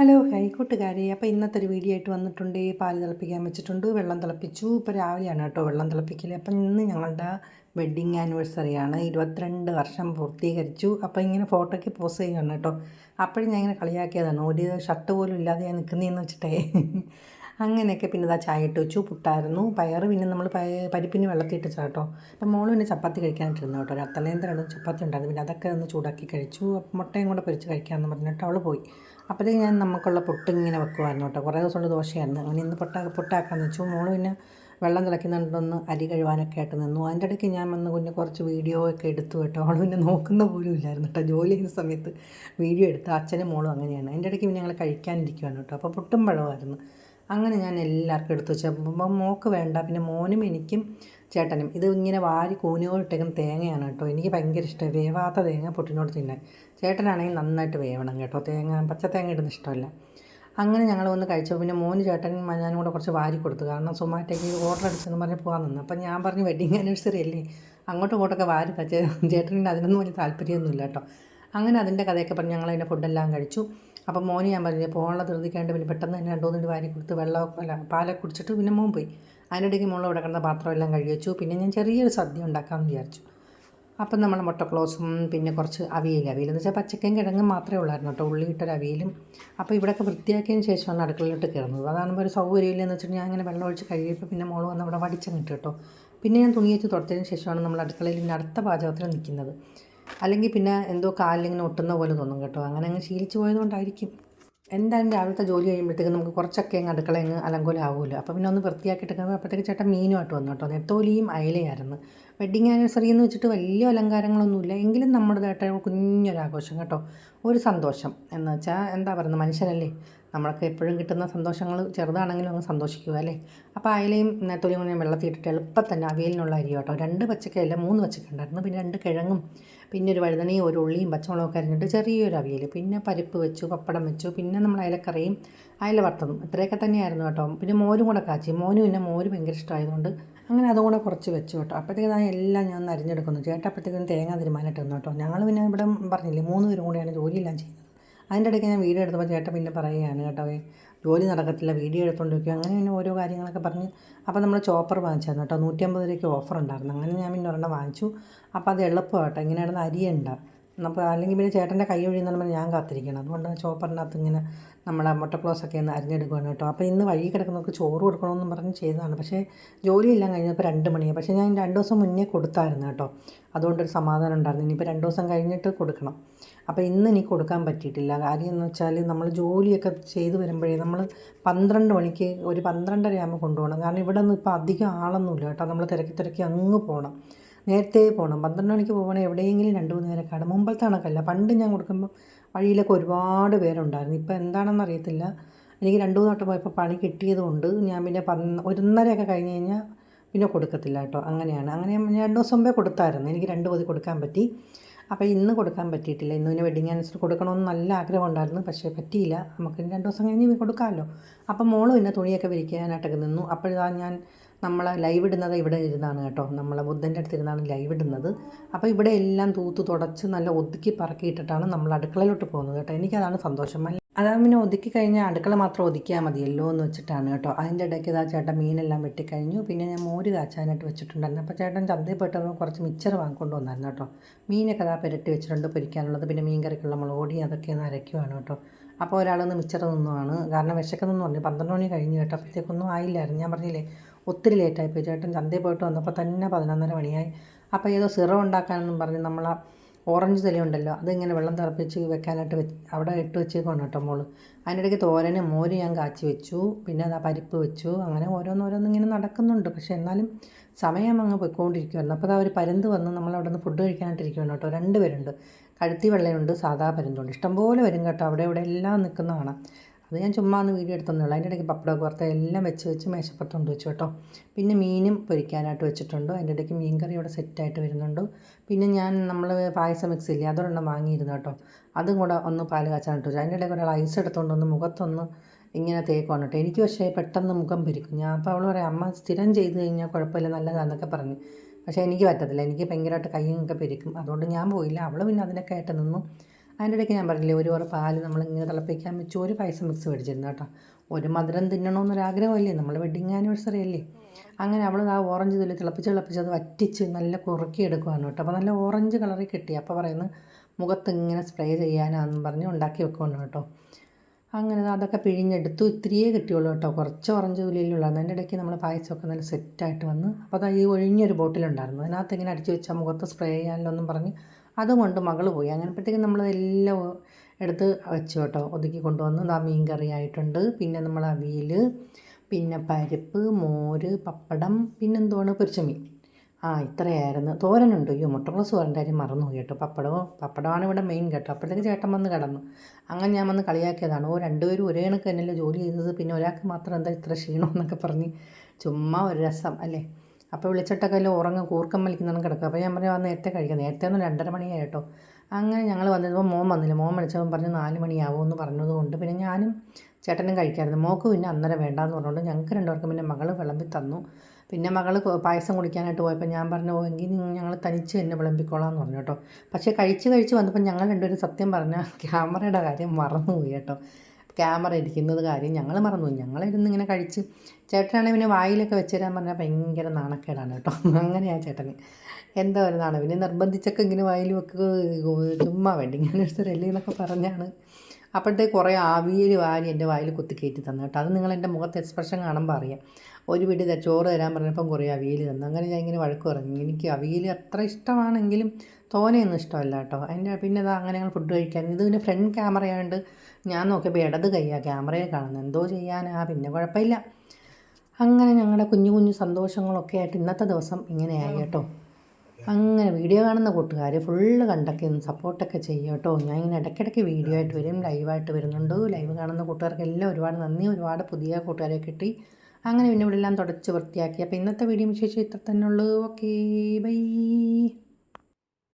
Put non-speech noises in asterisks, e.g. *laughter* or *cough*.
Hello high കൂട്ടുകാരെ. അപ്പോൾ ഇന്നത്തെ ഒരു വീഡിയോ ആയിട്ട് വന്നിട്ടുണ്ട്. പാൽ തിളപ്പിക്കാൻ വെച്ചിട്ടുണ്ട്. വെള്ളം തിളപ്പിച്ചു. ഇപ്പോൾ രാവിലെയാണ് കേട്ടോ വെള്ളം തിളപ്പിക്കൽ അപ്പം ഇന്ന് ഞങ്ങളുടെ വെഡ്ഡിങ് ആനിവേഴ്സറിയാണ് ഇരുപത്തിരണ്ട് വർഷം പൂർത്തീകരിച്ചു. അപ്പോൾ ഇങ്ങനെ ഫോട്ടോയ്ക്ക് പോസ് ചെയ്യുകയാണ് കേട്ടോ. അപ്പോഴും ഞാൻ ഇങ്ങനെ കളിയാക്കിയതാണ്. ഒരു ഷർട്ട് പോലും ഇല്ലാതെ ഞാൻ നിൽക്കുന്നതെന്ന് വെച്ചിട്ടേ. അങ്ങനെയൊക്കെ പിന്നെ ഇതാ ചായ ഇട്ട് വെച്ചു പുട്ടായിരുന്നു. പയർ പിന്നെ നമ്മൾ പരിപ്പിന് വെള്ളത്തിൽ ചാട്ടോ അപ്പം മോൾ പിന്നെ ചപ്പാത്തി കഴിക്കാനായിട്ടിരുന്നു കേട്ടോ. ഒരു അത്തലേന്തരാണ് ചപ്പാത്തി ഉണ്ടായിരുന്നു പിന്നെ അതൊക്കെ ഒന്ന് ചൂടാക്കി കഴിച്ചു. മുട്ടയും കൂടെ പൊരിച്ച് കഴിക്കാമെന്ന് പറഞ്ഞിട്ട് അവൾ പോയി. അപ്പോഴത്തേക്ക് ഞാൻ നമുക്കുള്ള പുട്ട് ഇങ്ങനെ വെക്കുമായിരുന്നു കേട്ടോ. കുറേ ദിവസം കൊണ്ട് ദോശയായിരുന്നു. അങ്ങനെ ഇന്ന് പൊട്ട പൊട്ടാക്കാമെന്ന് വെച്ചു. മോൾ പിന്നെ വെള്ളം തിളയ്ക്കുന്നുണ്ടെന്ന് അരി കഴുകാനൊക്കെ ആയിട്ട് നിന്നു. അതിന്റെ ഇടയ്ക്ക് ഞാൻ വന്ന് കുഞ്ഞ് കുറച്ച് വീഡിയോ ഒക്കെ എടുത്തു കേട്ടോ. അവൾ പിന്നെ നോക്കുന്ന പോലും ഇല്ലായിരുന്നു കേട്ടോ. ജോലി ചെയ്യുന്ന സമയത്ത് വീഡിയോ എടുത്ത് അച്ഛനും മോളും അങ്ങനെയാണ്. അതിന്റെ ഇടയ്ക്ക് പിന്നെ ഞങ്ങൾ കഴിക്കാനിരിക്കുവാണ് കേട്ടോ. അപ്പോൾ പുട്ടും പഴമായിരുന്നു അങ്ങനെ ഞാൻ എല്ലാവർക്കും എടുത്തു വെച്ചു അപ്പം മോക്ക് വേണ്ട പിന്നെ മോനും എനിക്കും ചേട്ടനും. ഇത് ഇങ്ങനെ വാരി കൂനുകളിട്ടേക്കുന്ന തേങ്ങയാണ് കേട്ടോ. എനിക്ക് ഭയങ്കര ഇഷ്ടമായി വേവാത്ത തേങ്ങ പൊട്ടിനോട് തിന്നാൻ. ചേട്ടനാണെങ്കിൽ നന്നായിട്ട് വേവണം കേട്ടോ. തേങ്ങ പച്ച തേങ്ങ ഇടുന്ന ഇഷ്ടമല്ല. അങ്ങനെ ഞങ്ങൾ വന്ന് കഴിച്ചു. പിന്നെ മോന് ചേട്ടൻ ഞാനും കൂടെ കുറച്ച് വാരി കൊടുത്തു. കാരണം സുമാറ്റേക്ക് ഓർഡർ എടുത്തെന്ന് പറഞ്ഞ് പോകാൻ നിന്ന്. അപ്പം ഞാൻ പറഞ്ഞു വെഡിങ് ആനിവേഴ്സറി അല്ലേ? അങ്ങോട്ടും ഇങ്ങോട്ടൊക്കെ വാരി തച്ച. ചേട്ടന്റെ അതിനൊന്നും വലിയ താല്പര്യമൊന്നുമില്ല കേട്ടോ. അങ്ങനെ അതിന്റെ കഥയൊക്കെ പറഞ്ഞ് ഞങ്ങൾ അതിന്റെ ഫുഡെല്ലാം കഴിച്ചു. അപ്പം മോന് ഞാൻ പറഞ്ഞു പോകാനുള്ള ധൃതിക്കാണ്ട് പിന്നെ പെട്ടെന്ന് തന്നെ രണ്ടു മൂന്നിട്ട് വാരി കൊടുത്ത് വെള്ളം അല്ല പാലൊക്കെ കുടിച്ചിട്ട് പിന്നെ മോൻ പോയി. അതിനിടയ്ക്ക് മോളിൽ ഇവിടെ കിടന്ന പാത്രം എല്ലാം കഴുകി വെച്ചു. പിന്നെ ഞാൻ ചെറിയൊരു സദ്യ ഉണ്ടാക്കാമെന്ന് വിചാരിച്ചു. അപ്പം നമ്മൾ മുട്ടക്ലോസും പിന്നെ കുറച്ച് അവിയൽ എന്ന് വെച്ചാൽ പച്ചക്കയും കിഴങ്ങും മാത്രമേ ഉള്ളായിരുന്നു കേട്ടോ. ഉള്ളി ഇട്ടൊരു അവിയലും. അപ്പോൾ ഇവിടെയൊക്കെ വൃത്തിയാക്കിയതിന് ശേഷമാണ് അടുക്കളയിലോട്ട് കയറുന്നത്. അതാകുമ്പോൾ ഒരു സൗകര്യമില്ലെന്ന് വെച്ചിട്ട് ഞാൻ അങ്ങനെ വെള്ളം ഒഴിച്ച് കഴുകിയപ്പോൾ പിന്നെ മോൾ വന്ന് അവിടെ വടിച്ചങ്ങിട്ട് കേട്ടോ. പിന്നെ ഞാൻ തുണി വെച്ച് തുടച്ചതിന് ശേഷമാണ് നമ്മൾ അടുക്കളയിൽ അടുത്ത പാചകത്തിൽ നിൽക്കുന്നത്. അല്ലെങ്കിൽ പിന്നെ എന്തോ കാലിലിങ്ങനെ ഒട്ടുന്ന പോലെ തോന്നും കേട്ടോ. അങ്ങനെ അങ്ങ് ശീലിച്ചു പോയതുകൊണ്ടായിരിക്കും. എന്തായാലും രാവിലത്തെ ജോലി കഴിയുമ്പോഴത്തേക്ക് നമുക്ക് കുറച്ചൊക്കെ അങ്ങ് അടുക്കള അങ്ങ് അലങ്കോലാവുമല്ലോ അപ്പോൾ പിന്നെ ഒന്ന് വൃത്തിയാക്കി എടുക്കുമ്പോൾ അപ്പോഴത്തേക്ക് ചേട്ടൻ മീനുമായിട്ട് വന്നു കേട്ടോ. നെത്തോലിയും അയലയായിരുന്നു. വെഡിങ് ആനിവേഴ്സറി എന്ന് വെച്ചിട്ട് വലിയ അലങ്കാരങ്ങളൊന്നുമില്ല. എങ്കിലും നമ്മുടേതായിട്ട് കുഞ്ഞൊരാഘോഷം കേട്ടോ. ഒരു സന്തോഷം എന്ന് വെച്ചാൽ എന്താ പറയുന്നത്? മനുഷ്യരല്ലേ നമ്മൾക്ക് എപ്പോഴും കിട്ടുന്ന സന്തോഷങ്ങൾ ചെറുതാണെങ്കിലും അങ്ങ് സന്തോഷിക്കുക അല്ലേ? അപ്പോൾ അയലയും വെള്ളത്തിൽ ഇട്ടിട്ട് എളുപ്പം തന്നെ അവിയലിനുള്ള അരി കേട്ടോ. രണ്ട് പച്ചക്കയല്ല മൂന്ന് പച്ചക്ക ഉണ്ടായിരുന്നു. പിന്നെ രണ്ട് കിഴങ്ങും പിന്നെ ഒരു വഴുതനയും ഒരു ഉള്ളിയും പച്ചമുളകൊക്കെ അരിഞ്ഞിട്ട് ചെറിയൊരു അവിയൽ പിന്നെ പരിപ്പ് വെച്ചു പപ്പടം വെച്ചു പിന്നെ നമ്മൾ അയലക്കറിയും അയല വറുത്തതും. ഇത്രയൊക്കെ തന്നെയായിരുന്നു കേട്ടോ. പിന്നെ മോരും കൂടെ കാച്ചി. മോനും പിന്നെ മോര് ഭയങ്കര ഇഷ്ടമായതുകൊണ്ട് അങ്ങനെ അതും കൂടെ കുറച്ച് വെച്ചു കേട്ടോ. അപ്പോഴത്തേക്ക് ഞാൻ എല്ലാം ഞാൻ അരിഞ്ഞെടുക്കുന്നു. ചേട്ടാ അപ്പോഴത്തേക്കും തേങ്ങ തീരുമാനമായിട്ട് കേട്ടോ. ഞങ്ങൾ പിന്നെ ഇവിടെ പറഞ്ഞില്ലേ മൂന്ന് പേരും കൂടെയാണ് ജോലിയെല്ലാം ചെയ്യുന്നത്. അതിന്റെ ഇടയ്ക്ക് ഞാൻ വീഡിയോ എടുത്തപ്പോൾ ചേട്ടൻ പിന്നെ പറയുകയാണ് കേട്ടോ ജോലി നടക്കത്തില്ല വീഡിയോ എടുത്തുകൊണ്ടിരിക്കുക അങ്ങനെ പിന്നെ ഓരോ കാര്യങ്ങളൊക്കെ പറഞ്ഞ് അപ്പോൾ നമ്മൾ ചോപ്പർ വാങ്ങിച്ചായിരുന്നു കേട്ടോ നൂറ്റി അമ്പത് രൂപയ്ക്ക് ഓഫർ ഉണ്ടായിരുന്നു അങ്ങനെ ഞാൻ പിന്നെ ഒരെണ്ണം വാങ്ങിച്ചു. അപ്പോൾ അത് എളുപ്പമാട്ടോ ഇങ്ങനെയാണെന്ന് അരിയണ്ട. അപ്പോൾ അല്ലെങ്കിൽ പിന്നെ ചേട്ടന്റെ കൈ ഒഴിയുന്ന ഞാൻ കാത്തിരിക്കണം. അതുകൊണ്ട് ചോപ്പറിനകത്ത് ഇങ്ങനെ നമ്മളെ മുട്ടക്ലോസൊക്കെ ഒന്ന് അരിഞ്ഞെടുക്കുകയാണ് കേട്ടോ. അപ്പോൾ ഇന്ന് വഴി കിടക്കുന്നവർക്ക് ചോറ് കൊടുക്കണമെന്നും പറഞ്ഞ് ചെയ്തതാണ്. പക്ഷേ ജോലിയെല്ലാം കഴിഞ്ഞപ്പോൾ രണ്ട് മണിയാണ് പക്ഷേ ഞാൻ രണ്ട് ദിവസം മുന്നേ കൊടുത്തായിരുന്നു കേട്ടോ. അതുകൊണ്ടൊരു സമാധാനം ഉണ്ടായിരുന്നു. ഇനിയിപ്പോൾ രണ്ട് ദിവസം കഴിഞ്ഞിട്ട് കൊടുക്കണം. അപ്പോൾ ഇന്ന് എനിക്ക് കൊടുക്കാൻ പറ്റിയിട്ടില്ല. കാര്യം എന്ന് വെച്ചാൽ നമ്മൾ ജോലിയൊക്കെ ചെയ്തു വരുമ്പോഴേ നമ്മൾ പന്ത്രണ്ട് മണിക്ക് ഒരു പന്ത്രണ്ടര ആകുമ്പോൾ കൊണ്ടുപോകണം. കാരണം ഇവിടെ നിന്ന് ഇപ്പോൾ അധികം ആളൊന്നുമില്ല കേട്ടോ. നമ്മൾ തിരക്കി തിരക്കി അങ്ങ് പോകണം. നേരത്തെ പോകണം പന്ത്രണ്ട് മണിക്ക് പോകണേ എവിടെയെങ്കിലും രണ്ട് മൂന്ന് പേരെ കാണും മുമ്പത്തെ കണക്കല്ല. പണ്ട് ഞാൻ കൊടുക്കുമ്പോൾ വഴിയിലൊക്കെ ഒരുപാട് പേരുണ്ടായിരുന്നു. ഇപ്പോൾ എന്താണെന്ന് അറിയത്തില്ല. എനിക്ക് രണ്ട് മൂന്ന് വട്ടം പോയപ്പോൾ പണി കിട്ടിയതുകൊണ്ട് ഞാൻ പിന്നെ പന്ന ഒരൊന്നരയൊക്കെ കഴിഞ്ഞ് കഴിഞ്ഞാൽ പിന്നെ കൊടുക്കത്തില്ല കേട്ടോ. അങ്ങനെയാണ്. അങ്ങനെ രണ്ട് ദിവസം മുമ്പേ കൊടുത്തായിരുന്നു. എനിക്ക് രണ്ട് പൊതി കൊടുക്കാൻ പറ്റി. അപ്പോൾ ഇന്ന് കൊടുക്കാൻ പറ്റിയിട്ടില്ല. ഇന്ന് പിന്നെ വെഡിങ് ആനിവേഴ്സറി കൊടുക്കണമെന്ന് നല്ല ആഗ്രഹം ഉണ്ടായിരുന്നു പക്ഷേ പറ്റിയില്ല. നമുക്ക് രണ്ട് ദിവസം കഴിഞ്ഞ് കൊടുക്കാമല്ലോ. അപ്പം മോൾ പിന്നെ തുണിയൊക്കെ വിരിക്കാനായിട്ടൊക്കെ നിന്നു. അപ്പോഴാണ് ഞാൻ നമ്മൾ ലൈവ് ഇടുന്നത് ഇവിടെ ഇരുന്നാണ് കേട്ടോ. നമ്മൾ ബുദ്ധന്റെ അടുത്ത് ഇരുന്നാണ് ലൈവ് ഇടുന്നത്. അപ്പോൾ ഇവിടെ എല്ലാം തൂത്ത് തുടച്ച് നല്ല ഒതുക്കി പറക്കിയിട്ടിട്ടാണ് നമ്മൾ അടുക്കളയിലോട്ട് പോകുന്നത് കേട്ടോ. എനിക്കതാണ് സന്തോഷം. അതാ പിന്നെ ഒതുക്കി കഴിഞ്ഞാൽ അടുക്കള മാത്രം ഒതുക്കിയാൽ മതിയല്ലോ എന്ന് വെച്ചിട്ടാണ് കേട്ടോ. അതിന്റെ ഇടയ്ക്ക് ഇതാ ചേട്ടൻ മീനെല്ലാം വെട്ടിക്കഴിഞ്ഞു. പിന്നെ ഞാൻ മോര് കാച്ചാനായിട്ട് വെച്ചിട്ടുണ്ടായിരുന്നു. അപ്പോൾ ചേട്ടൻ ചന്തയിൽ പോയിട്ട് കുറച്ച് മിച്ചർ വാങ്ങിക്കൊണ്ട് വന്നായിരുന്നു കേട്ടോ. മീനൊക്കെ അതാ പുരട്ടി വെച്ചിട്ടുണ്ട് പൊരിക്കാനുള്ളത്. പിന്നെ മീൻ കറിക്കുള്ള മുളക് അതൊക്കെ ഒന്ന് അരയ്ക്കുവാണ് കേട്ടോ. അപ്പോൾ ഒരാളൊന്ന് മിച്ചർ നിന്നുമാണ് കാരണം വിശക്കുന്നെന്ന് പറഞ്ഞു. പന്ത്രണ്ട് മണി കഴിഞ്ഞ് കേട്ടോ. അപ്പോഴത്തേക്കൊന്നും ആയില്ലായിരുന്നു. ഞാൻ പറഞ്ഞില്ലേ ഒത്തിരി ലേറ്റായി പോയി ചേട്ടൻ ചന്തയിൽ പോയിട്ട് വന്നപ്പോൾ തന്നെ പതിനൊന്നര മണിയായി. അപ്പോൾ ഏതോ സിറ ഉണ്ടാക്കാനെന്നും പറഞ്ഞ് നമ്മൾ ആ ഓറഞ്ച് തലയുണ്ടല്ലോ അതിങ്ങനെ വെള്ളം തിളപ്പിച്ച് വെക്കാനായിട്ട് വെച്ച് അവിടെ ഇട്ട് വെച്ചേക്കാണ് കേട്ടോ മോൾ. അതിനിടയ്ക്ക് തോരന് മോര് ഞാൻ കാച്ചി വെച്ചു. പിന്നെ ആ പരിപ്പ് വെച്ചു. അങ്ങനെ ഓരോന്നോരോന്ന് ഇങ്ങനെ നടക്കുന്നുണ്ട്. പക്ഷേ എന്നാലും സമയം അങ്ങ് പോയിക്കൊണ്ടിരിക്കുമായിരുന്നു അപ്പോൾ ആ ഒരു പരുന്ത് വന്ന് നമ്മൾ അവിടെ നിന്ന് ഫുഡ് കഴിക്കാനായിട്ടിരിക്കുവാണ് കേട്ടോ. രണ്ട് പേരുണ്ട്. കഴുത്തി വെള്ളയുണ്ട് സാധാ പരുന്തുണ്ട്. ഇഷ്ടംപോലെ വരും കേട്ടോ. അവിടെ ഇവിടെ എല്ലാം നിൽക്കുന്ന കാണാം. അത് ഞാൻ ചുമ്മാ ഒന്ന് വീഡിയോ എടുത്തൊന്നുള്ളു അതിന്റെ ഇടയ്ക്ക് പപ്പടമൊക്കെ വറുത്ത എല്ലാം വെച്ച് വെച്ച് മേശപ്പുറത്തുണ്ട് വെച്ചു കേട്ടോ. പിന്നെ മീനും പൊരിക്കാനായിട്ട് വെച്ചിട്ടുണ്ട്. അതിന്റെ ഇടയ്ക്ക് മീൻ കറി ഇവിടെ സെറ്റായിട്ട് വരുന്നുണ്ട്. പിന്നെ ഞാൻ നമ്മൾ പായസം മിക്സ് ഇല്ലേ അതൊരെണ്ണം വാങ്ങിയിരുന്നു കേട്ടോ. അതും കൂടെ ഒന്ന് പാൽ കാച്ചാനായിട്ട് വെച്ചു. അതിന്റെ ഇടയ്ക്ക് ഒരാൾ ഐസ് എടുത്തുകൊണ്ട് ഒന്ന് മുഖത്തൊന്ന് ഇങ്ങനെ തേക്കുവാണ് കേട്ടോ. എനിക്ക് പക്ഷേ പെട്ടെന്ന് മുഖം പിരിക്കും. ഞാൻ അപ്പോൾ അവൾ പറയാം അമ്മ സ്ഥിരം ചെയ്ത് കഴിഞ്ഞാൽ കുഴപ്പമില്ല നല്ലതാണെന്നൊക്കെ പറഞ്ഞു. പക്ഷേ എനിക്ക് പറ്റത്തില്ല. എനിക്ക് ഭയങ്കരമായിട്ട് കയ്യൊക്കെ പിരിക്കും. അതുകൊണ്ട് ഞാൻ പോയില്ല. അവൾ പിന്നെ അതിനൊക്കെ ആയിട്ട് നിന്നു. അതിന്റെ ഇടയ്ക്ക് ഞാൻ പറഞ്ഞില്ലേ ഒരു ഓറ് പാൽ നമ്മളിങ്ങനെ തിളപ്പിക്കാൻ വെച്ച് ഒരു പായസം മിക്സ് മേടിച്ചിരുന്നു കേട്ടോ. ഒരു മധുരം തിന്നണമെന്നൊരാഗ്രഹമല്ലേ നമ്മൾ വെഡിങ് ആനിവേഴ്സറി അല്ലേ? അങ്ങനെ അവൾ ആ ഓറഞ്ച് തുള്ളി തിളപ്പിച്ച് തിളപ്പിച്ച് അത് വറ്റിച്ച് നല്ല കുറുക്കി എടുക്കുവാണ് കേട്ടോ. അപ്പോൾ നല്ല ഓറഞ്ച് കളറിൽ കിട്ടി. അപ്പോൾ പറയുന്നത് മുഖത്ത് ഇങ്ങനെ സ്പ്രേ ചെയ്യാനാണെന്ന് പറഞ്ഞ് ഉണ്ടാക്കി വെക്കുവാണ് കേട്ടോ. അങ്ങനെ അതൊക്കെ പിഴിഞ്ഞെടുത്തു. ഇത്തിരിയേ കിട്ടിയുള്ളൂ കേട്ടോ. കുറച്ച് ഓറഞ്ച് തുലിയിലുള്ള അതിന്റെ ഇടയ്ക്ക് നമ്മൾ പായസമൊക്കെ നല്ല സെറ്റായിട്ട് വന്ന് അപ്പോൾ അത് ഈ ഒഴിഞ്ഞൊരു ബോട്ടിലുണ്ടായിരുന്നു അതിനകത്ത് ഇങ്ങനെ അടിച്ചു വെച്ചാൽ മുഖത്ത് സ്പ്രേ ചെയ്യാനല്ലോ പറഞ്ഞ് അതുകൊണ്ട് മകൾ പോയി. അങ്ങനെപ്പോഴത്തേക്കും നമ്മളതെല്ലാം എടുത്ത് വെച്ചു കേട്ടോ. ഒതുക്കി കൊണ്ടുവന്ന് ആ മീൻ കറി ആയിട്ടുണ്ട്. പിന്നെ നമ്മൾ അവിയൽ പിന്നെ പരിപ്പ് മോര് പപ്പടം പിന്നെന്തുവാണ് പൊരിച്ചമീൻ. ആ ഇത്രയായിരുന്നു. തോരനുണ്ട്? അയ്യോ മുട്ടക്ലോസ് തോരന്റെ കാര്യം മറന്നുപോയി കേട്ടോ. പപ്പടവും പപ്പടമാണ് ഇവിടെ മെയിൻ കേട്ടോ. അപ്പോഴത്തേക്ക് ചേട്ടൻ വന്ന് കിടന്നു. അങ്ങനെ ഞാൻ വന്ന് കളിയാക്കിയതാണ്. ഓ രണ്ടുപേരും ഒരേ കണക്ക് തന്നെയല്ലേ ജോലി ചെയ്തത് പിന്നെ ഒരാൾക്ക് മാത്രം എന്താ ഇത്ര ക്ഷീണം എന്നൊക്കെ പറഞ്ഞ് ചുമ്മാ ഒരു രസം അല്ലേ? അപ്പോൾ വിളിച്ചിട്ടൊക്കെ എല്ലാം ഉറങ്ങും കൂർക്കം വലിക്കുന്നതാണ് കിടക്കുക അപ്പോൾ ഞാൻ പറഞ്ഞു നേരത്തെ കഴിക്കാം. നേരത്തെ ഒന്ന് രണ്ടര മണിയായി കേട്ടോ. അങ്ങനെ ഞങ്ങൾ വന്നപ്പോൾ മോൻ വന്നില്ല. മോൻ വിളിച്ചപ്പോൾ പറഞ്ഞു നാല് മണിയാവുമെന്ന് പറഞ്ഞതുകൊണ്ട് പിന്നെ ഞാനും ചേട്ടനും കഴിക്കാമായിരുന്നു മോക്ക് പിന്നെ അന്നേരം വേണ്ടാന്ന് പറഞ്ഞുകൊണ്ട് ഞങ്ങൾക്ക് രണ്ടുപേർക്കും പിന്നെ മകൾ വിളമ്പി തന്നു. പിന്നെ മകൾ പായസം കുടിക്കാനായിട്ട് പോയപ്പോൾ ഞാൻ പറഞ്ഞു "ഓ, എങ്കിൽ ഞങ്ങൾ തനിച്ച് തന്നെ വിളമ്പിക്കോളാം എന്ന് പറഞ്ഞു കേട്ടോ. പക്ഷേ കഴിച്ച് കഴിച്ച് വന്നപ്പോൾ ഞങ്ങൾ രണ്ടുപേരും സത്യം പറഞ്ഞാൽ ക്യാമറയുടെ കാര്യം മറന്നുപോയി കേട്ടോ. ക്യാമറ ഇരിക്കുന്നത് കാര്യം ഞങ്ങൾ മറന്നു ഞങ്ങളിരുന്ന് ഇങ്ങനെ കഴിച്ച്. ചേട്ടനാണെങ്കിൽ പിന്നെ വായിലൊക്കെ വെച്ച് തരാൻ പറഞ്ഞാൽ ഭയങ്കര നാണക്കേടാണ് കേട്ടോ. *laughs* അങ്ങനെയാണ് ചേട്ടന്. എന്താ ഒരു നാണം? പിന്നെ നിർബന്ധിച്ചൊക്കെ ഇങ്ങനെ വായിൽ വെക്കുക ചുമ്മാ വെഡിങ് ആനിവേഴ്സറി അല്ലേ എന്നൊക്കെ പറഞ്ഞാണ്. അപ്പോഴത്തേക്ക് കുറേ ആവിയിൽ വാരി എന്റെ വായിൽ കുത്തി കയറ്റി തന്നു കേട്ടോ. അത് നിങ്ങൾ എന്റെ മുഖത്ത് എക്സ്പ്രഷൻ കാണുമ്പോൾ അറിയാം. ഒരു ദേ ചോറ് തരാൻ പറഞ്ഞപ്പം കുറേ അവിയൽ തന്നു. അങ്ങനെ ഞാൻ ഇങ്ങനെ വഴക്ക് പറഞ്ഞു. എനിക്ക് അവിയൽ അത്ര ഇഷ്ടമാണെങ്കിലും തോനെയൊന്നും ഇഷ്ടമല്ല കേട്ടോ. അതിന്റെ പിന്നെ ഇതാ അങ്ങനെ ഞങ്ങൾ ഫുഡ് കഴിക്കാൻ. ഇത് പിന്നെ ഫ്രണ്ട് ക്യാമറ ആയതുകൊണ്ട് ഞാൻ നോക്കിയപ്പോൾ ഇടത് കൈയാണ് ക്യാമറയെ കാണുന്നത് എന്തോ ചെയ്യാനാ പിന്നെ കുഴപ്പമില്ല. അങ്ങനെ ഞങ്ങളുടെ കുഞ്ഞു കുഞ്ഞു സന്തോഷങ്ങളൊക്കെ ആയിട്ട് ഇന്നത്തെ ദിവസം ഇങ്ങനെയായി കേട്ടോ. അങ്ങനെ വീഡിയോ കാണുന്ന കൂട്ടുകാർ ഫുള്ള് കണ്ടൊക്കെ ഒന്ന് സപ്പോർട്ടൊക്കെ ചെയ്യും കേട്ടോ. ഞാൻ ഇങ്ങനെ ഇടയ്ക്കിടയ്ക്ക് വീഡിയോ ആയിട്ട് വരും ലൈവായിട്ട് വരുന്നുണ്ട്. ലൈവ് കാണുന്ന കൂട്ടുകാർക്കെല്ലാം ഒരുപാട് നന്ദി. ഒരുപാട് പുതിയ കൂട്ടുകാരെ കിട്ടി. അങ്ങനെ പിന്നെ ഇവിടെ എല്ലാം തുടച്ച് വൃത്തിയാക്കി. അപ്പോൾ ഇന്നത്തെ വീഡിയോ വിശേഷം ഇത്ര തന്നെ ഉള്ളൂ. Okay bye